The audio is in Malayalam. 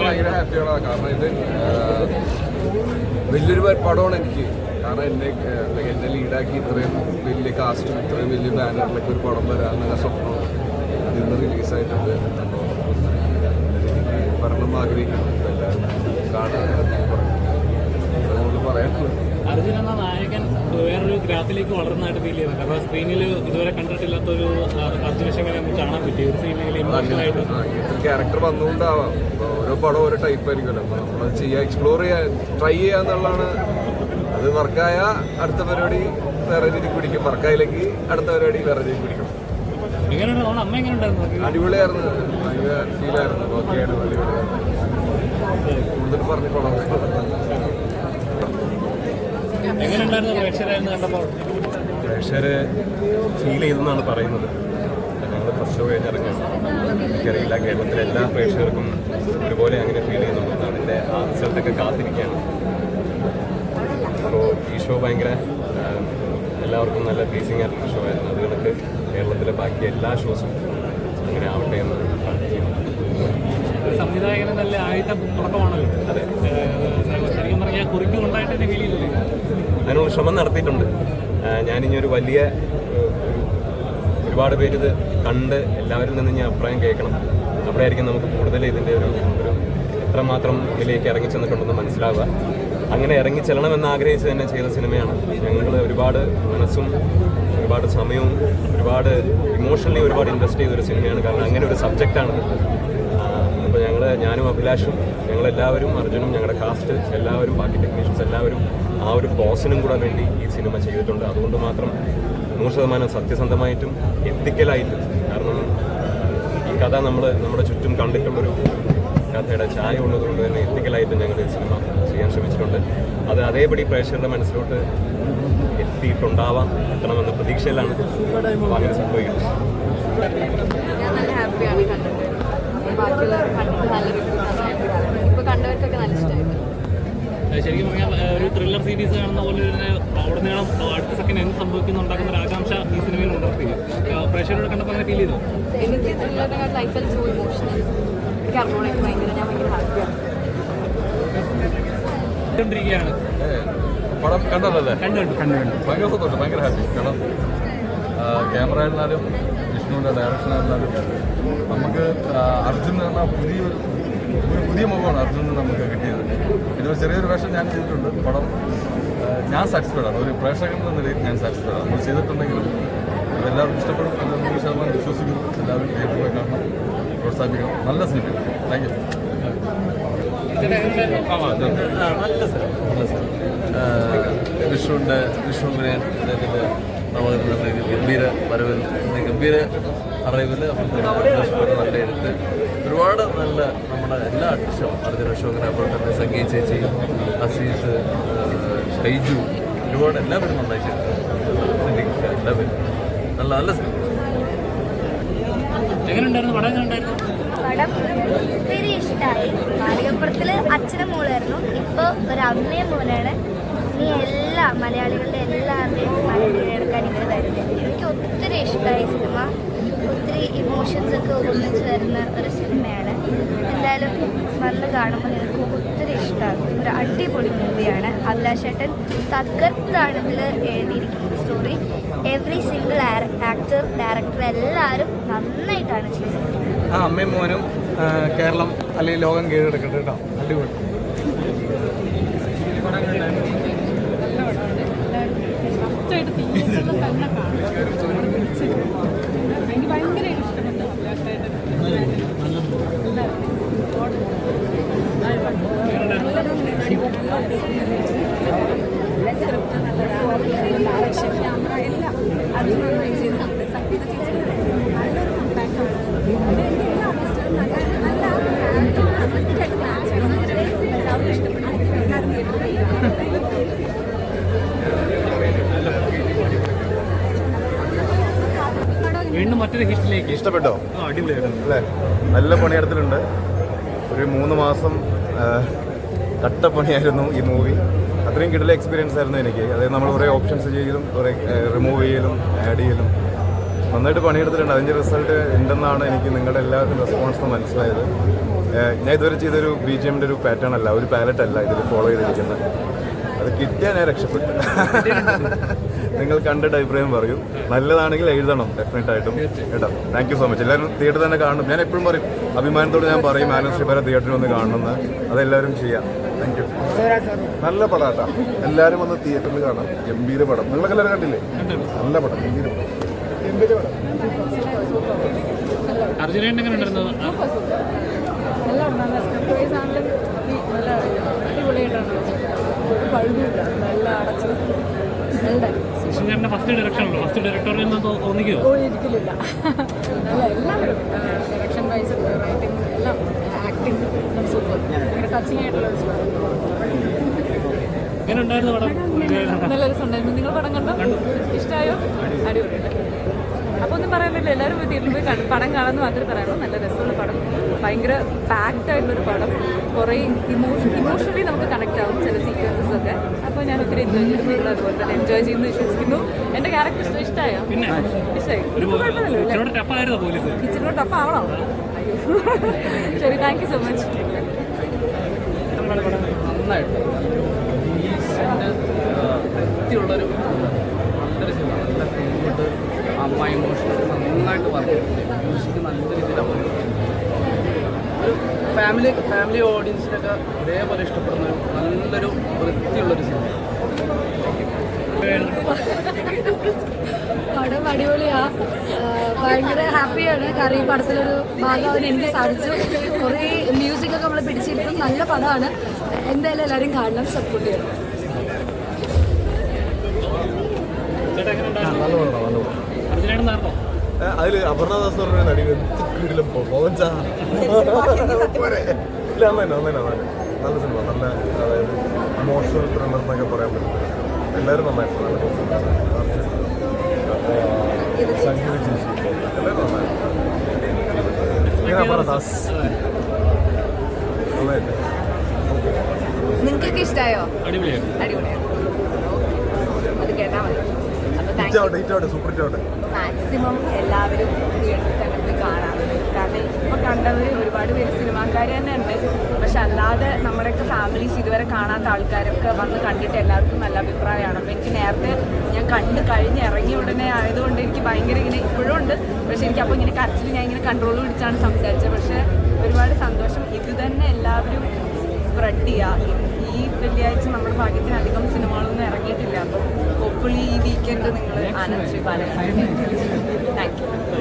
ഭയങ്കര ഹാപ്പിയാണ് കാരണം ഇത് വലിയൊരു പടമാണ് എനിക്ക്. കാരണം എന്നെ എന്നെ ലീഡാക്കി ഇത്രയും വലിയ കാസ്റ്റും ഇത്രയും വലിയ ബാനറിലൊക്കെ ഒരു പടം വരാമെന്നുള്ള സ്വപ്നം അതിൽ നിന്ന് റിലീസായിട്ടുണ്ട് അപ്പോൾ എനിക്ക് വരണം ആഗ്രഹിക്കുന്നു. എല്ലാവരും കാണാൻ പറയാനുള്ളത് അർജുൻ എന്ന നായകൻ വേറൊരു ഗ്രാഫിലേക്ക് വളർന്നതായിട്ട് ഫീൽ ചെയ്യുന്നുണ്ട്. കാരണം സ്ക്രീനിൽ ഇതുവരെ കണ്ടിട്ടില്ലാത്ത ഒരു അർജുന ശങ്കരെ നമുക്ക് കാണാൻ പറ്റി. ഒരു സിനിമയിൽ ഇമോഷണൽ ആയിട്ട്. ക്യാരക്ടർ വന്നുകൊണ്ടാവാം. ഓരോ പടം ഓരോ ടൈപ്പ് ആയിരിക്കുമല്ലോ. അപ്പൊ നമ്മൾ ചെയ്യുക എക്സ്പ്ലോർ ചെയ്യുക ട്രൈ ചെയ്യുക എന്നുള്ളതാണ്. അത് വർക്കായ അടുത്ത പരിപാടി വേറെ രീതിക്ക് പിടിക്കും. വർക്കായില്ലെങ്കിൽ അടുത്ത പരിപാടി വേറെ രീതിക്ക് പിടിക്കും. അടിപൊളിയായിരുന്നു. ഭയങ്കര ഫീലായിരുന്നു ഓക്കെ അടിപൊളിയായിരുന്നു കൂടുതൽ പറഞ്ഞു പടം എങ്ങനെ ഉണ്ടായിരുന്നു പ്രേക്ഷകരായിരുന്നു കണ്ടപ്പോൾ പ്രേക്ഷകർ ഫീൽ ചെയ്തെന്നാണ് പറയുന്നത്. ഞങ്ങൾ ഫസ്റ്റ് ഷോ കഴിഞ്ഞിറങ്ങാം എനിക്കറിയില്ല കേരളത്തിലെ എല്ലാ പ്രേക്ഷകർക്കും ഒരുപോലെ അങ്ങനെ ഫീൽ ചെയ്യുന്നുണ്ട്. അതിന്റെ ആ റിസൾട്ടൊക്കെ കാത്തിരിക്കുകയാണ്. അപ്പോൾ ഈ ഷോ ഭയങ്കര എല്ലാവർക്കും നല്ല ഫീസിങ് ആയിട്ടുള്ള ഷോ ആയിരുന്നു. അത് കണക്ക് കേരളത്തിലെ ബാക്കി എല്ലാ ഷോസും അങ്ങനെ ആവട്ടെ എന്ന് സംവിധായകന് നല്ല ആദ്യത്തെ തുടക്കമാണല്ലോ. ശരിക്കും പറഞ്ഞാൽ കുറിക്കുണ്ടായിട്ട് ഉണ്ടായിട്ട് ഫീൽ ചെയ്തില്ലേ അതിനുള്ള ശ്രമം നടത്തിയിട്ടുണ്ട്. ഞാനിനി ഒരു വലിയ ഒരുപാട് പേര് ഇത് കണ്ട് എല്ലാവരിൽ നിന്ന് ഞാൻ അഭിപ്രായം കേൾക്കണം. അപ്പോഴായിരിക്കും നമുക്ക് കൂടുതൽ ഇതിന്റെ ഒരു ഒരു എത്രമാത്രം ഇതിലേക്ക് ഇറങ്ങി ചെന്നിട്ടുണ്ടെന്ന് മനസ്സിലാവുക. അങ്ങനെ ഇറങ്ങി ചെല്ലണമെന്ന് ആഗ്രഹിച്ച് തന്നെ ചെയ്ത സിനിമയാണ്. ഞങ്ങൾ ഒരുപാട് മനസ്സും ഒരുപാട് സമയവും ഒരുപാട് ഇമോഷണലി ഒരുപാട് ഇൻവെസ്റ്റ് ചെയ്തൊരു സിനിമയാണ്. കാരണം അങ്ങനെ ഒരു സബ്ജക്റ്റാണ് അപ്പോൾ ഞങ്ങൾ ഞാനും അഭിലാഷും ഞങ്ങളെല്ലാവരും അർജുനും ഞങ്ങളുടെ കാസ്റ്റ് എല്ലാവരും ബാക്കി ടെക്നീഷ്യൻസ് എല്ലാവരും ആ ഒരു ബോസിനും കൂടെ വേണ്ടി ഈ സിനിമ ചെയ്തിട്ടുണ്ട്. അതുകൊണ്ട് മാത്രം നൂറ് ശതമാനം സത്യസന്ധമായിട്ടും എത്തിക്കലായിട്ടും. കാരണം ഈ കഥ നമ്മൾ നമ്മുടെ ചുറ്റും കണ്ടിട്ടുള്ളൊരു കഥയുടെ ചായ ഉള്ളതുകൊണ്ട് തന്നെ എത്തിക്കലായിട്ട് ഞങ്ങൾ ഈ സിനിമ ചെയ്യാൻ ശ്രമിച്ചിട്ടുണ്ട്. അത് അതേപടി പ്രേക്ഷകരുടെ മനസ്സിലോട്ട് എത്തിയിട്ടുണ്ടാവാം എത്തണമെന്ന പ്രതീക്ഷയിലാണ് അങ്ങനെ സംഭവിക്കുന്നത്. ഞാൻ നല്ല ഹാപ്പിയാണ് കണ്ടിട്ട് ബാക്കിയുള്ളവർ കണ്ടിട്ട് നല്ല കണ്ടവർക്കൊക്കെ നല്ല ഇഷ്ടമായിട്ട് ശരിക്കും പറഞ്ഞാൽ ഒരു ത്രില്ലർ സീരീസ് കാണുന്ന പോലെ തന്നെ അവിടെ നിന്ന് അടുത്ത സെക്കൻഡ് എന്ത് സംഭവിക്കുന്നു ഉണ്ടാക്കുന്ന ഒരു ആകാംക്ഷ ഈ സിനിമയിൽ ഉണർത്തി പ്രേക്ഷകരോട് കണ്ടപ്പോൾ അങ്ങനെ ഫീൽ ചെയ്തു? എനിക്ക് ത്രില്ലറിനെക്കാൾ ലൈഫിൽ സോ ഇമോഷണൽ എനിക്ക് അറിഞ്ഞോളെ ഭയങ്കര ഞാൻ ഭയങ്കര ഹാപ്പിയാണ് പടം കണ്ടതല്ലേ? കണ്ടു കണ്ടു. കണ്ടു കണ്ടു ഭയങ്കര സന്തോഷം ഭയങ്കര ഹാപ്പി കാരണം ക്യാമറ ആയിരുന്നാലും ഡയറക്ഷൻ ആയിരുന്നാലും നമുക്ക് അർജുൻ എന്ന് പറഞ്ഞാൽ പുതിയൊരു ഒരു പുതിയ മുഖമാണ് അർജുൻ നമുക്ക് കിട്ടിയത്. ഒരു ചെറിയൊരു വേഷം ഞാൻ ചെയ്തിട്ടുണ്ട് പടം. ഞാൻ സാറ്റിസ്ഫൈഡ് ആണ്. ഒരു പ്രേക്ഷകൻ എന്ന നിലയിൽ ഞാൻ സാറ്റിസ്ഫൈഡ് ആണ്. നമ്മൾ ചെയ്തിട്ടുണ്ടെങ്കിലും അതെല്ലാവർക്കും ഇഷ്ടപ്പെടും അത് നൂറ് ശതമാനം വിശ്വസിക്കുന്നു. എല്ലാവരും തിയേറ്ററിൽ കാണണം പ്രോത്സാഹിപ്പിക്കണം. നല്ല സിനിമയാണ് താങ്ക് യു വിഷുവിന്റെ വിഷുവിനെ ഇതിൽ നമ്മൾ ഗംഭീര വരവിൽ ഗംഭീര അറിവിൽ നല്ല എഴുത്ത് ഒരുപാട് നല്ല നമ്മുടെ എല്ലാ ആർട്ടിസ്റ്റും അർജുന അശോകൻ അതുപോലെ തന്നെ സംഗീത ചേച്ചി അസീസ് ഷൈജു ഒരുപാട് എല്ലാവരും നന്നായി ചെയ്തിട്ടുണ്ട് എല്ലാവരും. നല്ല നല്ല സിനിമ. എങ്ങനെ ഉണ്ടായിരുന്നു പടം എങ്ങനെ ഉണ്ടായിരുന്നു പടം ഒത്തിരി ഇഷ്ടമായി മാളികപ്പുറത്തിൽ അച്ഛനും മോളായിരുന്നു ഇപ്പോൾ ഒരു അമ്മയും മോനാണ്. ഇനി എല്ലാ മലയാളികളുടെ എല്ലാവരുടെയും മനം എടുക്കാൻ ഇങ്ങനെ തരുന്നത് എനിക്ക് ഒത്തിരി ഇഷ്ടമായി സിനിമ. ഒത്തിരി ഇമോഷൻസ് ഒക്കെ ഒന്നിച്ച് വരുന്ന ഒരു സിനിമയാണ്. എന്തായാലും വന്ന് കാണുമ്പോൾ എനിക്ക് ഒത്തിരി ഇഷ്ടമാണ്. ഒരു അടിപൊളി മൂവിയാണ്. അഭിലാഷേട്ടൻ തകർത്താണ് ഇതിൽ എഴുതിയിരിക്കുന്ന story every single actor director എല്ലാവരും നന്നായിട്ടാണ് ചെയ്തിരിക്കുന്നത് ആ അമ്മയും മോനും കേരളം അല്ലെങ്കിൽ ലോകം കീഴടക്കട്ടെ കേട്ടോ. അടിപൊളി. dann bleibt മറ്റൊരു ഇഷ്ടപ്പെട്ടോ? അല്ലേ? നല്ല പണിയെടുത്തിട്ടുണ്ട്. ഒരു മൂന്ന് മാസം കട്ടപ്പണിയായിരുന്നു കട്ട പണിയായിരുന്നു ഈ മൂവി അത്രയും കിടല എക്സ്പീരിയൻസ് ആയിരുന്നു എനിക്ക്. അതായത് നമ്മൾ കുറേ ഓപ്ഷൻസ് ചെയ്യലും കുറേ റിമൂവ് ചെയ്യലും ആഡ് ചെയ്യലും നന്നായിട്ട് പണിയെടുത്തിട്ടുണ്ട്. അതിന്റെ റിസൾട്ട് ഉണ്ടെന്നാണ് എനിക്ക് നിങ്ങളുടെ എല്ലാവർക്കും റെസ്പോൺസ് മനസ്സിലായത്. ഞാൻ ഇതുവരെ ചെയ്തൊരു ബി ജി എമ്മിന്റെ ഒരു പാറ്റേൺ അല്ല ഒരു പാലറ്റ് അല്ല ഇതിൽ ഫോളോ ചെയ്തിരിക്കുന്നത്. അത് കിട്ടിയാൽ ഞാൻ രക്ഷപ്പെട്ടു. നിങ്ങൾ കണ്ടിട്ട് അഭിപ്രായം പറയൂ. നല്ലതാണെങ്കിൽ എഴുതണം ഡെഫിനറ്റ് ആയിട്ടും. കേട്ടോ? താങ്ക് യു സോ മച്ച് എല്ലാവരും തിയേറ്റർ തന്നെ കാണണം. ഞാൻ എപ്പോഴും പറയും അഭിമാനത്തോട് ഞാൻ പറയും ആനന്ദ് ശ്രീപര തിയേറ്ററിൽ ഒന്ന് കാണണമെന്ന് അതെല്ലാവരും ചെയ്യാം. താങ്ക് യു നല്ല പടാട്ടാ. എല്ലാവരും വന്ന് തിയേറ്ററിൽ കാണാം. ഗംഭീര പടം. നിങ്ങളൊക്കെ എല്ലാവരും കണ്ടില്ലേ? നല്ല പടം. ഗംഭീര പടം. ഗംഭീര പടം. എങ്ങനെ നല്ല നല്ല സ്ക്രിപ്റ്റ് വൈസ് ആണെങ്കിലും നല്ല അടിപൊളിയായിട്ടാണ്. ഒരു പഴുതുമില്ല നല്ല അടച്ച് നല്ല കൃഷ്ണന്റെ ഫസ്റ്റ് ഡയറക്ഷൻ ഉള്ളൂ ഫസ്റ്റ് ഡയറക്ടറിൽ നിന്ന് തോ- തോന്നിക്കുമോ ഓ എല്ലാവരും ഡയറക്ഷൻ വൈസ് റൈറ്റിംഗ് എല്ലാം. ആക്ടിങ് സൂപ്പർ ഭയങ്കര ടച്ചിങ് ആയിട്ടുള്ള ഒരു. എങ്ങനെ ഉണ്ടായിരുന്നു പടം? നല്ല രസമുണ്ടായിരുന്നു നിങ്ങൾ പടം കണ്ടോ? ഇഷ്ടമായോ അടിപൊളിയുണ്ട് അപ്പോൾ ഒന്നും പറയാൻ പറ്റില്ല. എല്ലാവരും പോയി തിയേറ്ററിൽ പോയി പടം കാണാമെന്ന് മാത്രമേ പറയാനുള്ളൂ. നല്ല രസമുള്ള പടം. ഭയങ്കര പാക്ഡ് ആയിട്ടുള്ളൊരു പടം. കുറേ ഇമോഷൻ ഇമോഷണലി നമുക്ക് കണക്ട് ആവും ചില സീക്വൻസസ് ഒക്കെ. അപ്പോൾ ഞാൻ ഒത്തിരി എൻജോയ് ചെയ്തിട്ടുണ്ട് അതുപോലെ തന്നെ എൻജോയ് ചെയ്യുന്നു വിശ്വസിക്കുന്നു. എന്റെ ക്യാരക്ടർ ഇഷ്ടമായോ പിന്നെ ഇഷ്ടമായി അല്ലേ ഇച്ചിരി ടഫ് ആവണോ? ശരി താങ്ക് യു സോ മച്ച് നന്നായിട്ട്. നല്ല സിനിമ നല്ല അമ്മ ഇമോഷണൽ നന്നായിട്ട് വർക്ക് ചെയ്തിട്ടുണ്ട്. മ്യൂസിക് നല്ല രീതിയിലാണ് ഒരു ഫാമിലി ഫാമിലി ഓഡിയൻസിനൊക്കെ ഒരേപോലെ ഇഷ്ടപ്പെടുന്ന ഒരു നല്ലൊരു വൃത്തിയുള്ളൊരു സിനിമ പടം അടിപൊളിയാ. ഭയങ്കര ഹാപ്പിയാണ്. കാരണം ഈ പടത്തിലൊരു ഭാഗമാവാൻ എനിക്ക് സാധിച്ചു. കുറേ മ്യൂസിക് ഒക്കെ നമ്മൾ പിടിച്ചിരുത്തും നല്ല പടമാണ്. എന്തായാലും എല്ലാവരും കാണണം. സപ്പോർട്ട് ചെയ്യണം. നേർന്നോ അതിൽ അപർണദാസ് പറഞ്ഞ നടി കിടിലം പെർഫോമൻസാ ഇല്ല അന്ന് തന്നെ അന്ന് തന്നെ അന്ന് തന്നെ. നല്ല സിനിമ നല്ല അതായത് ഇമോഷണൽ ത്രില്ലർ എന്നൊക്കെ പറയാൻ പറ്റും എല്ലാവരും നന്നായിട്ട് നല്ല പെർഫോമൻസ് സംഗീത ചേച്ചി എല്ലാവരും നന്നായിട്ട് ഇങ്ങനെ അപർണദാസ് നിങ്ങൾക്കൊക്കെ ഇഷ്ടമായോ അടിപൊളിയായിരുന്നു. അടിപൊളിയാണ് അത് കേട്ടാൽ മതി. മാക്സിമം എല്ലാവരും തിയേറ്ററിൽ തന്നെ പോയി കാണാം കാരണം ഇപ്പോൾ കണ്ടവർ ഒരുപാട് പേര് സിനിമാക്കാർ തന്നെ ഉണ്ട്. പക്ഷെ അല്ലാതെ നമ്മുടെയൊക്കെ ഫാമിലീസ് ഇതുവരെ കാണാത്ത ആൾക്കാരൊക്കെ വന്ന് കണ്ടിട്ട് എല്ലാവർക്കും നല്ല അഭിപ്രായമാണ്. അപ്പോൾ എനിക്ക് നേരത്തെ ഞാൻ കണ്ട് കഴിഞ്ഞ് ഇറങ്ങിയ ഉടനെ ആയതുകൊണ്ട് എനിക്ക് ഭയങ്കര ഇങ്ങനെ ഇപ്പോഴും ഉണ്ട്. പക്ഷെ എനിക്ക് അപ്പോൾ ഇങ്ങനെ കരച്ചിൽ ഞാൻ ഇങ്ങനെ കൺട്രോൾ പിടിച്ചാണ് സംസാരിച്ചത്. പക്ഷേ ഒരുപാട് സന്തോഷം. ഇത് തന്നെ എല്ലാവരും സ്പ്രെഡ് ചെയ്യുക ഈ വെള്ളിയാഴ്ച നമ്മുടെ ഭാഗ്യത്തിന് അധികം സിനിമകളൊന്നും ഇറങ്ങിയിട്ടില്ല. അപ്പോൾ അടിപൊളി ഈ വീക്കെൻഡ് നിങ്ങൾ ആനന്ദ് ശ്രീ ബാലകൃഷ്ണൻ താങ്ക് യു